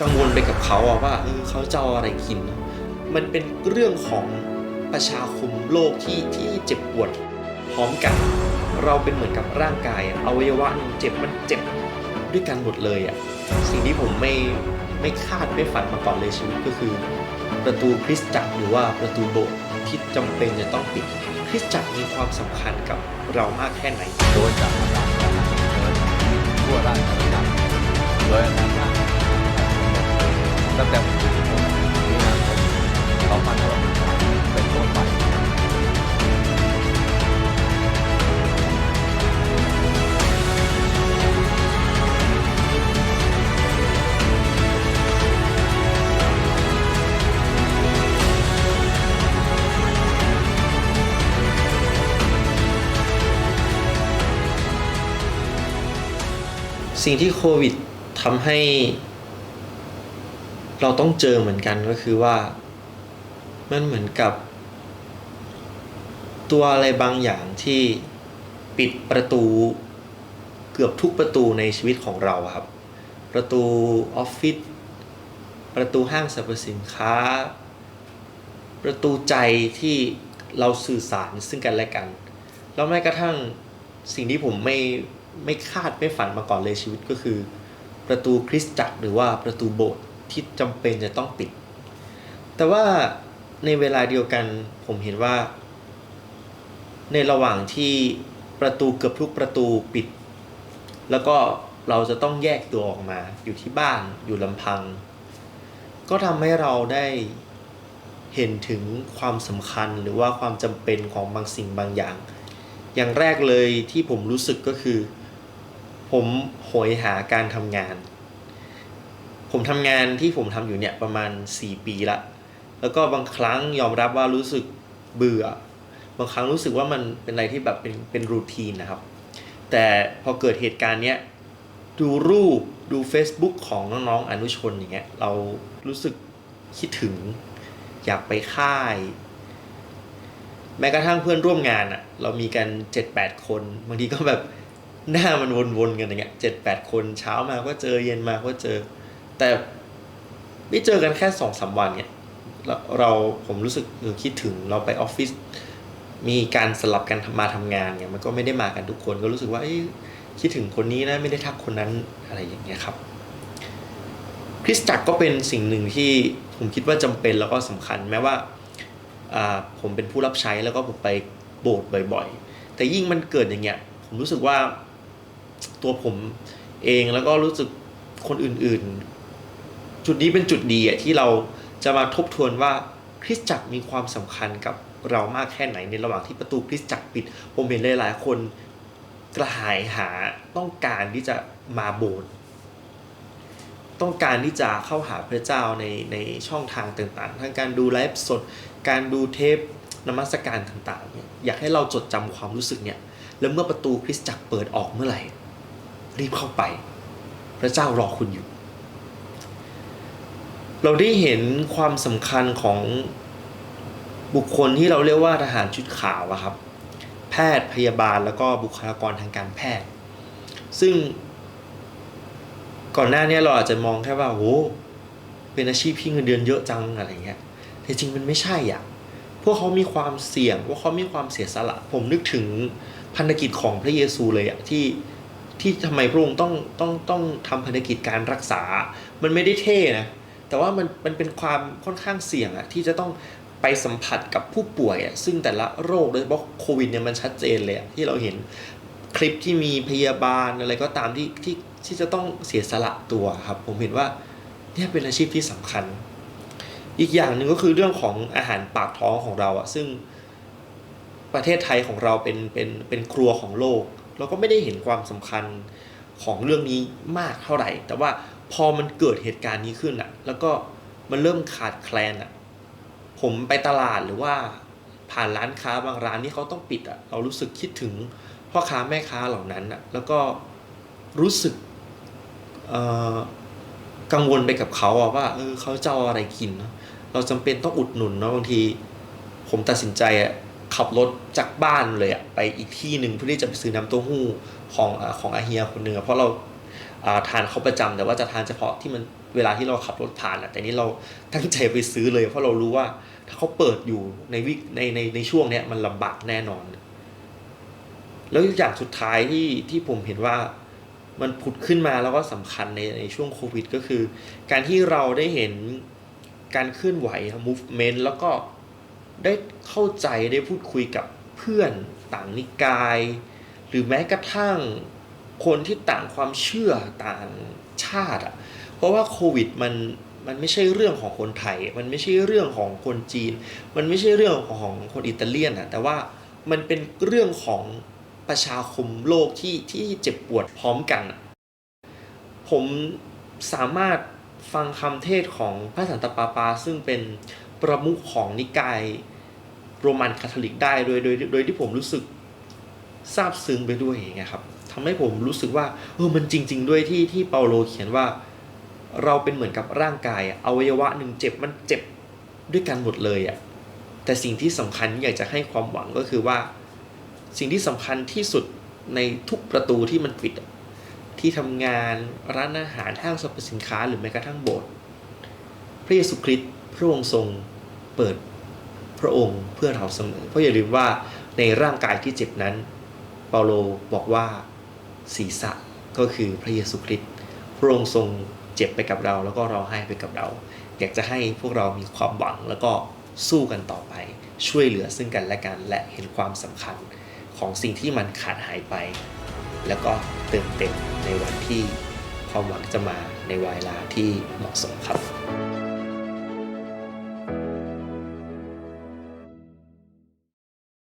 กังวลไปกับเขาว่าเออเขาจะเอาอะไรกิน มันเป็นเรื่องของประชาคมโลกที่ที่เจ็บปวดพร้อมกัน เราเป็นเหมือนกับร่างกายอวัยวะนึงเจ็บมันเจ็บด้วยกันหมดเลยอะสิ่งที่ผมไม่ไม่คาดไม่ฝันมาก่อนเลยชีวิตก็คือ ประตูคริสตจักรหรือว่าประตูโบสถ์ที่จำเป็นจะต้องปิดคริสตจักรมีความสำคัญกับเรามากแค่ไหนโดยจากมาจากการเดินทั่วราชอาณาจักรโดยอำน สิ่งที่โควิดทำให้ เราต้องเจอเหมือนกันก็คือว่า มันเหมือนกับ ตัวอะไรบางอย่างที่ปิดประตูเกือบทุกประตูในชีวิตของเราครับ ประตูออฟฟิศประตูห้างสรรพสินค้า ประตูใจที่เราสื่อสารซึ่งกันและกัน แล้วแม้กระทั่งสิ่งที่ผมไม่ ไม่คาดไม่ฝันมาก่อนเลยชีวิตก็คือ ประตูคริสตจักรหรือว่าประตูโบสถ์ที่จำเป็นจะต้องปิด แต่ว่าในเวลาเดียวกันผมเห็นว่า ในระหว่างที่ประตูเกือบทุกประตูปิด แล้วก็เราจะต้องแยกตัวออกมา อยู่ที่บ้านอยู่ลำพัง ก็ทำให้เราได้เห็นถึงความสำคัญหรือว่าความจำเป็นของบางสิ่งบางอย่าง อย่างแรกเลยที่ผมรู้สึกก็คือ ผมโหยหาการทำงาน ผมทำงานที่ผมทำอยู่เนี่ยประมาณ 4 ปีละ แล้วก็บางครั้งยอมรับว่ารู้สึกเบื่อ บางครั้งรู้สึกว่ามันเป็นอะไรที่แบบเป็นเป็นรูทีนนะครับ แต่พอเกิดเหตุการณ์เนี้ยดูรูปดู Facebook ของน้องๆอนุชนอย่างเงี้ยเรารู้สึกคิดถึงอยากไปค่าย แม้กระทั่งเพื่อนร่วมงานอะเรามีกันเจ็ดแปดคน บางทีก็แบบ หน้ามันวนๆกันอย่างเงี้ยเจ็ดแปดคนเช้ามาก็เจอเย็นมาก็เจอ แต่ไม่เจอกันแค่สองสามวันเนี่ยเราเราผมรู้สึกเออคิดถึงเราไปออฟฟิศมีการสลับกันมาทำงานเนี่ยมันก็ไม่ได้มากันทุกคนก็รู้สึกว่าเอ้คิดถึงคนนี้นะไม่ได้ทักคนนั้นอะไรอย่างเงี้ยครับ คริสตจักรก็เป็นสิ่งหนึ่งที่ผมคิดว่าจำเป็นแล้วก็สำคัญแม้ว่าอ่าผมเป็นผู้รับใช้แล้วก็ผมไปโบสถ์บ่อย ๆ แต่ยิ่งมันเกิดอย่างเงี้ยผมรู้สึกว่า ตัวผมเองแล้วก็รู้สึกคนอื่นๆ จุดนี้เป็นจุดดีอะที่เราจะมาทบทวนว่าคริสตจักรมีความสำคัญกับเรามากแค่ไหนในระหว่างที่ประตูคริสตจักรปิด ผมเห็นหลายๆคนกระหายหาต้องการที่จะมาโบสถ์ต้องการที่จะเข้าหาพระเจ้าในในช่องทางต่างๆ ทั้งการดูไลฟ์สด การดูเทปนมัสการต่างๆ อยากให้เราจดจำความรู้สึกเนี่ย แล้วเมื่อประตูคริสตจักรเปิดออกเมื่อไหร่ รีบเข้าไป พระเจ้ารอคุณอยู่ เราได้เห็นความสำคัญของบุคคลที่เราเรียกว่าทหารชุดขาวอะครับ แพทย์พยาบาลแล้วก็บุคลากรทางการแพทย์ ซึ่ง ก่อนหน้านี้เราอาจจะมองแค่ว่าโหเป็นอาชีพที่เงินเดือนเยอะจังอะไรเงี้ยแต่จริงมันไม่ใช่อะพวกเขามีความเสี่ยงพวกเขามีความเสียสละ ผมนึกถึงพันธกิจของพระเยซูเลยอะที่ ที่ทำไมพระองค์ต้องต้องต้องทำพันธกิจการรักษา มันไม่ได้เท่นะ แต่ว่ามันมันเป็นความค่อนข้างเสี่ยงอะที่จะต้องไปสัมผัสกับผู้ป่วยอะซึ่งแต่ละโรคโดยเฉพาะโควิดเนี่ยมันชัดเจนเลยที่เราเห็นคลิปที่มีพยาบาลอะไรก็ตามที่ที่ที่จะต้องเสียสละตัวครับ ผมเห็นว่าเนี่ยเป็นอาชีพที่สำคัญ อีกอย่างหนึ่งก็คือเรื่องของอาหารปากท้องของเราอะซึ่งประเทศไทยของเราเป็นเป็นเป็นครัวของโลก เราก็ไม่ได้เห็นความสำคัญของเรื่องนี้มากเท่าไหร่ แต่ว่าพอมันเกิดเหตุการณ์นี้ขึ้นอะแล้วก็มันเริ่มขาดแคลนอะผมไปตลาดหรือว่าผ่านร้านค้าบางร้านที่เขาต้องปิดอะเรารู้สึกคิดถึงพ่อค้าแม่ค้าเหล่านั้นอะแล้วก็รู้สึกกังวลไปกับเขาอะว่าเออเขาจะเอาอะไรกิน เราจำเป็นต้องอุดหนุนเนาะบางที ผมตัดสินใจอะ ขับรถจากบ้านเลยอะไปอีกที่หนึ่งเพื่อที่จะไปซื้อน้ำเต้าหู้ของอของอาเฮียคนหนึ่งเพราะเราาทานเขาประจำแต่ว่าจะทานเฉพาะที่มันเวลาที่เราขับรถผ่านอะแต่นี่เราตั้งใจไปซื้อเลย เพราะเรารู้ว่าถ้าเขาเปิดอยู่ในวิในในในช่วงเนี้ยมันลำบากแน่นอน แล้วอย่างสุดท้ายที่ที่ผมเห็นว่ามันผุดขึ้นมาแล้วก็สำคัญในในช่วงโควิด ก็คือ การที่เราได้เห็นการเคลื่อนไหว movement แล้วก็ ได้เข้าใจได้พูดคุยกับเพื่อนต่างนิกาย หรือแม้กระทั่งคนที่ต่างความเชื่อต่างชาติอะเพราะว่าโควิดมันมันไม่ใช่เรื่องของคนไทย มันไม่ใช่เรื่องของคนจีน มันไม่ใช่เรื่องของคนอิตาเลียนอะแต่ว่ามันเป็นเรื่องของประชาคมโลกที่ที่เจ็บปวดพร้อมกัน ผมสามารถฟังคำเทศของพระสันตะปาปาซึ่งเป็นประมุขของนิกาย โรมันคาทอลิกได้โดยโดยโดยที่ผมรู้สึกซาบซึ้งไปด้วยอย่างเงี้ยครับทำให้ผมรู้สึกว่าเออมันจริง ๆ ด้วยที่ที่เปาโลเขียนว่า เราเป็นเหมือนกับร่างกายอวัยวะหนึ่งเจ็บมันเจ็บด้วยกันหมดเลยอะแต่สิ่งที่สำคัญอยากจะให้ความหวังก็คือว่า สิ่งที่สำคัญที่สุดในทุกประตูที่มันปิด ที่ทำงานร้านอาหารห้างสรรพสินค้าหรือแม้กระทั่งโบสถ์พระเยซูคริสต์พระองค์ทรงเปิด พระองค์เพื่อเราเสมอ เพราะอย่าลืมว่าในร่างกายที่เจ็บนั้น เปาโลบอกว่าศีรษะก็คือพระเยซูคริสต์พระองค์ทรงเจ็บไปกับเรา แล้วก็เราให้ไปกับเรา อยากจะให้พวกเรามีความหวังแล้วก็สู้กันต่อไป ช่วยเหลือซึ่งกันและกันและเห็นความสำคัญของสิ่งที่มันขาดหายไป แล้วก็เติมเต็มในวันที่ความหวังจะมาในเวลาที่เหมาะสมครับ